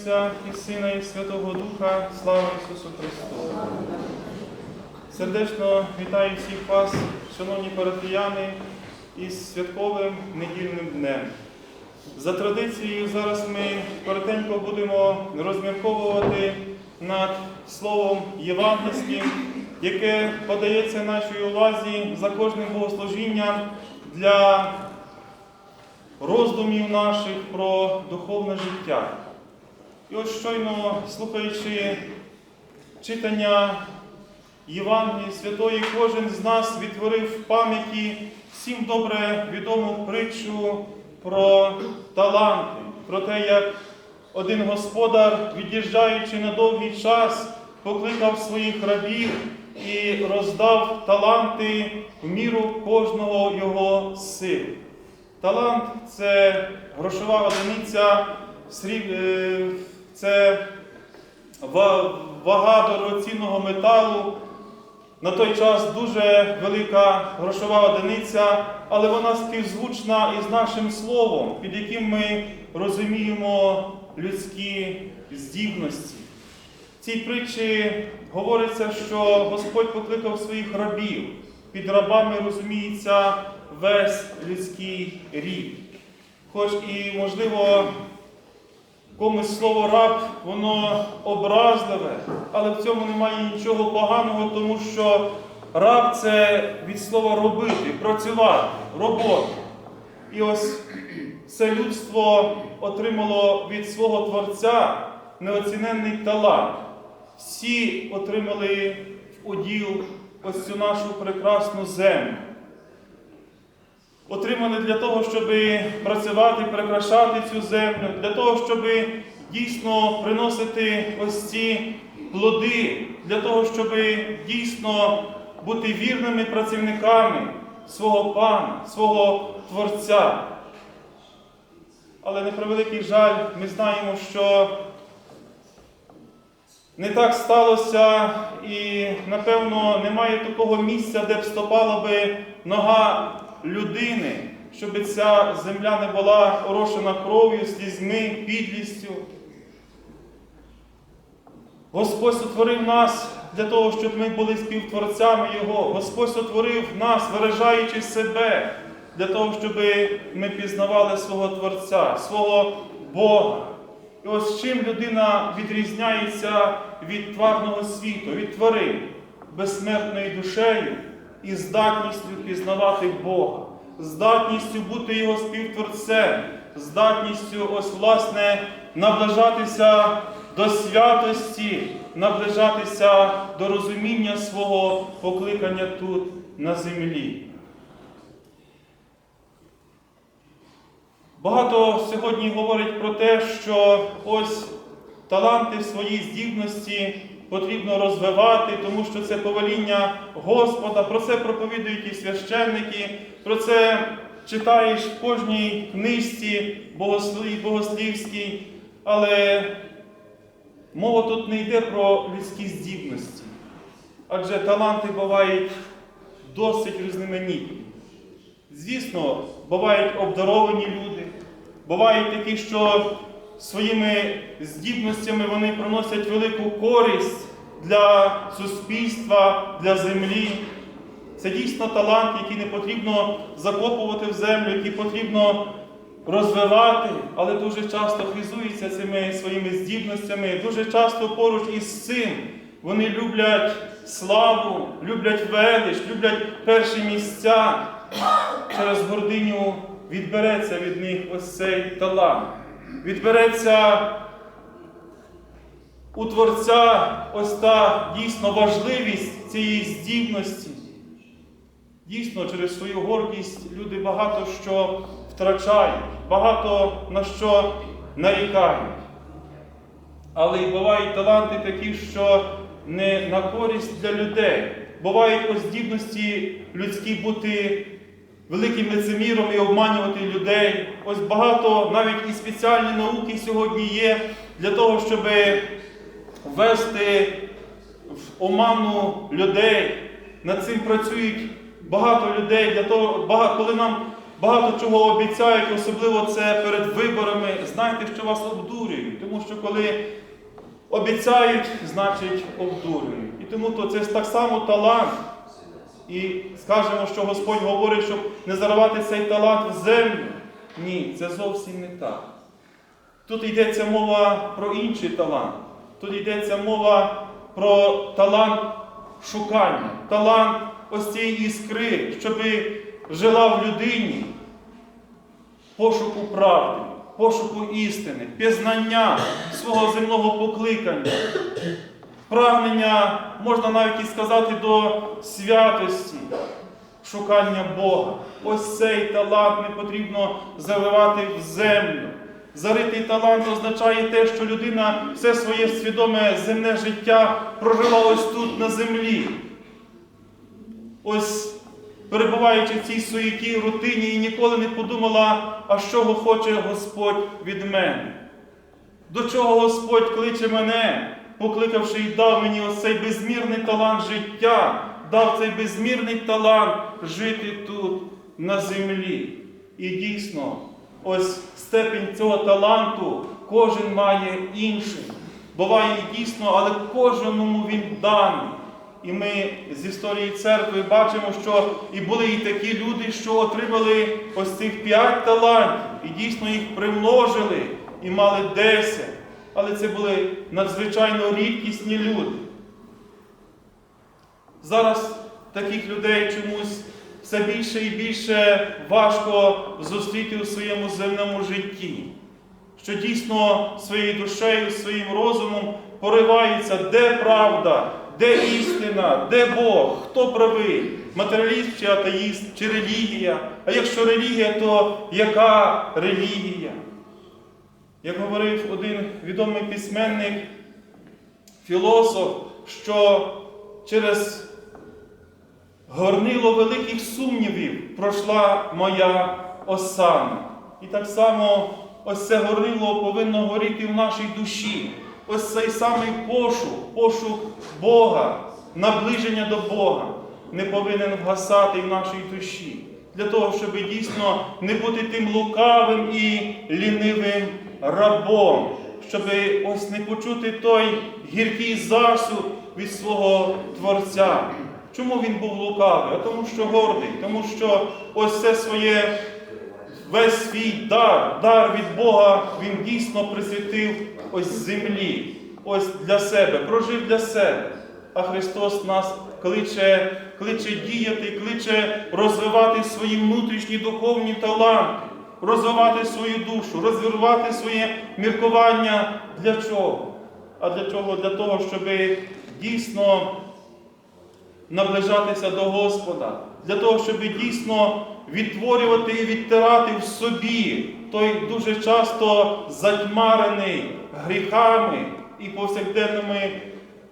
Отця і Сина, і Святого Духа, слава Ісусу Христу! Сердечно вітаю всіх вас, шановні парафіяни, із святковим недільним днем. За традицією, зараз ми коротенько будемо розмірковувати над словом євангельським, яке подається нашій увазі за кожним богослужінням для роздумів наших про духовне життя. І ось щойно слухаючи читання Євангелії Святої, кожен з нас відтворив в пам'яті всім добре відому притчу про таланти, про те, як один господар, від'їжджаючи на довгий час, покликав своїх рабів і роздав таланти в міру кожного його сил. Талант це грошова одиниця, сріб- е, це вага дорогоцінного металу. На той час дуже велика грошова одиниця, але вона співзвучна із нашим словом, під яким ми розуміємо людські здібності. В цій притчі говориться, що Господь покликав своїх рабів. Під рабами розуміється весь людський рід. Хоч і, можливо, комусь слово раб, воно образливе, але в цьому немає нічого поганого, тому що раб це від слова робити, працювати, робота. І ось все людство отримало від свого Творця неоціненний талант. Всі отримали в уділ ось цю нашу прекрасну землю. Отримали для того, щоб працювати, прикрашати цю землю, для того, щоб дійсно приносити ось ці плоди, для того, щоб дійсно бути вірними працівниками свого Пана, свого Творця. Але на превеликий жаль, ми знаємо, що не так сталося, і, напевно, немає такого місця, де б стопала би нога людини, щоб ця земля не була орошена кров'ю, слізьми, підлістю. Господь сотворив нас для того, щоб ми були співтворцями Його. Господь сотворив нас, виражаючи себе, для того, щоб ми пізнавали свого Творця, свого Бога. І ось чим людина відрізняється від тварного світу, від тварин, безсмертною душею і здатністю пізнавати Бога, здатністю бути Його співтворцем, здатністю ось, власне, наближатися до святості, наближатися до розуміння свого покликання тут на землі. Багато сьогодні говорить про те, що ось таланти свої здібності потрібно розвивати, тому що це повеління Господа, про це проповідують і священники, про це читаєш в кожній книжці богослівській, але мова тут не йде про людські здібності, адже таланти бувають досить різноманітні. Звісно, бувають обдаровані люди, бувають такі, що своїми здібностями вони приносять велику користь для суспільства, для землі. Це дійсно талант, який не потрібно закопувати в землю, який потрібно розвивати, але дуже часто хизуються цими своїми здібностями. Дуже часто поруч із цим вони люблять славу, люблять велич, люблять перші місця. Через гординю відбереться від них ось цей талант. Відбереться у Творця ось та дійсно важливість цієї здібності. Дійсно, через свою гордість люди багато що втрачають, багато на що нарікають. Але й бувають таланти такі, що не на користь для людей. Бувають ось здібності людські бути великим лицеміром і обманювати людей. Ось багато навіть і спеціальні науки сьогодні є для того, щоб ввести в оману людей. Над цим працюють багато людей для того, багато, коли нам багато чого обіцяють, особливо це перед виборами. Знайте, що вас обдурюють, тому що коли обіцяють, значить обдурюють. І тому то це ж так само талант. І скажемо, що Господь говорить, щоб не заривати цей талант в землю. Ні, це зовсім не так. Тут йдеться мова про інший талант. Тут йдеться мова про талант шукання, талант ось цієї іскри, щоб жила в людині пошуку правди, пошуку істини, пізнання свого земного покликання, прагнення, можна навіть і сказати, до святості, шукання Бога. Ось цей талант не потрібно заливати в землю. Заритий талант означає те, що людина все своє свідоме земне життя прожила ось тут на землі. Ось перебуваючи в цій суєті, рутині, і ніколи не подумала, а що хоче Господь від мене. До чого Господь кличе мене, покликавши і дав мені ось цей безмірний талант життя, дав цей безмірний талант жити тут на землі. І дійсно, ось степень цього таланту кожен має інший. Буває і дійсно, але кожному він даний. І ми з історії церкви бачимо, що і були і такі люди, що отримали ось цих п'ять талантів, і дійсно їх примножили, і мали десять. Але це були надзвичайно рідкісні люди. Зараз таких людей чомусь все більше і більше важко зустріти у своєму земному житті, що дійсно своєю душею, своїм розумом пориваються, де правда, де істина, де Бог, хто правий, матеріаліст чи атеїст, чи релігія. А якщо релігія, то яка релігія? Як говорив один відомий письменник, філософ, що через горнило великих сумнівів пройшла моя осана. І так само ось це горнило повинно горіти в нашій душі. Ось цей самий пошук, пошук Бога, наближення до Бога не повинен вгасати в нашій душі. Для того, щоб дійсно не бути тим лукавим і лінивим рабом, щоб ось не почути той гіркий засуд від свого Творця. Чому він був лукавий? А тому, що гордий, тому що ось це своє весь свій дар, дар від Бога він дійсно присвятив ось землі, ось для себе, прожив для себе. А Христос нас кличе, кличе діяти, кличе розвивати свої внутрішні духовні таланти, розвивати свою душу, розвивати своє міркування. Для чого? А для чого? Для того, щоб дійсно наближатися до Господа, для того, щоб дійсно відтворювати і відтирати в собі той дуже часто затьмарений гріхами і повсякденними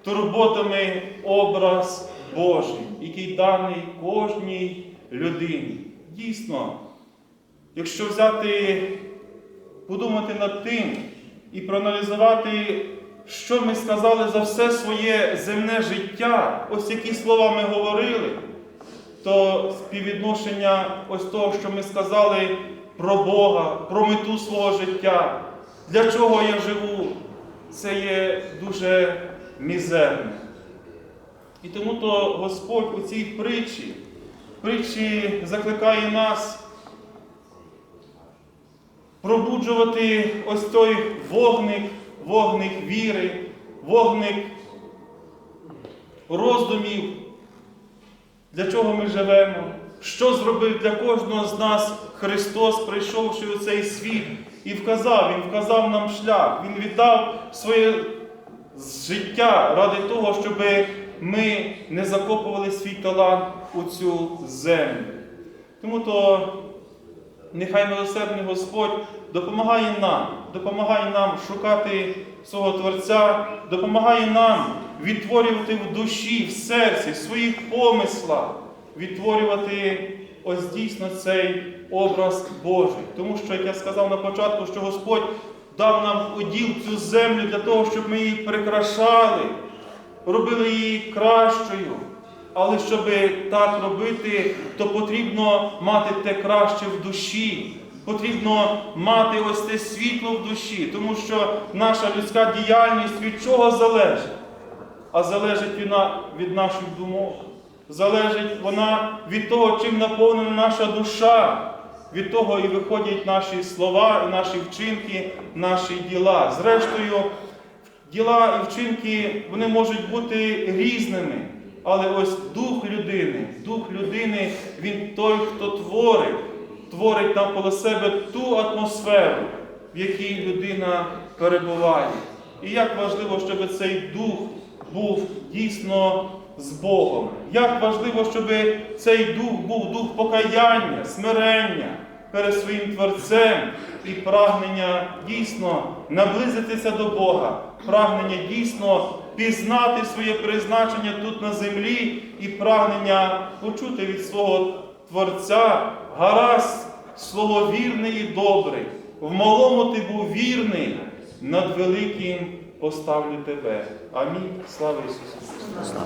турботами образ Божий, який даний кожній людині. Дійсно, якщо взяти, подумати над тим і проаналізувати що ми сказали за все своє земне життя, ось які слова ми говорили, то співвідношення ось того, що ми сказали про Бога, про мету свого життя, для чого я живу, це є дуже мізерне. І тому то Господь у цій притчі, притчі закликає нас пробуджувати ось той вогник вогник віри, вогник роздумів, для чого ми живемо, що зробив для кожного з нас Христос, прийшовши у цей світ, і вказав, Він вказав нам шлях, Він віддав своє життя ради того, щоб ми не закопували свій талант у цю землю. Тому то нехай милосердний Господь допомагає нам, допомагає нам шукати свого Творця, допомагає нам відтворювати в душі, в серці, в своїх помислах, відтворювати ось дійсно цей образ Божий. Тому що, як я сказав на початку, що Господь дав нам уділ цю землю для того, щоб ми її прикрашали, робили її кращою. але щоб так робити, то потрібно мати те краще в душі. Потрібно мати ось те світло в душі, тому що наша людська діяльність від чого залежить? А залежить вона від наших думок. Залежить вона від того, чим наповнена наша душа. Від того і виходять наші слова, наші вчинки, наші діла. Зрештою, діла і вчинки вони можуть бути різними. Але ось дух людини, дух людини, він той, хто творить, творить навколо себе ту атмосферу, в якій людина перебуває. І як важливо, щоб цей дух був дійсно з Богом. Як важливо, щоб цей дух був дух покаяння, смирення перед своїм Творцем і прагнення дійсно наблизитися до Бога, прагнення дійсно пізнати своє призначення тут на землі і прагнення почути від свого Творця гаразд, слово вірний і добре. В малому ти був вірний, над великим поставлю тебе. Амінь. Слава Ісусу Христу!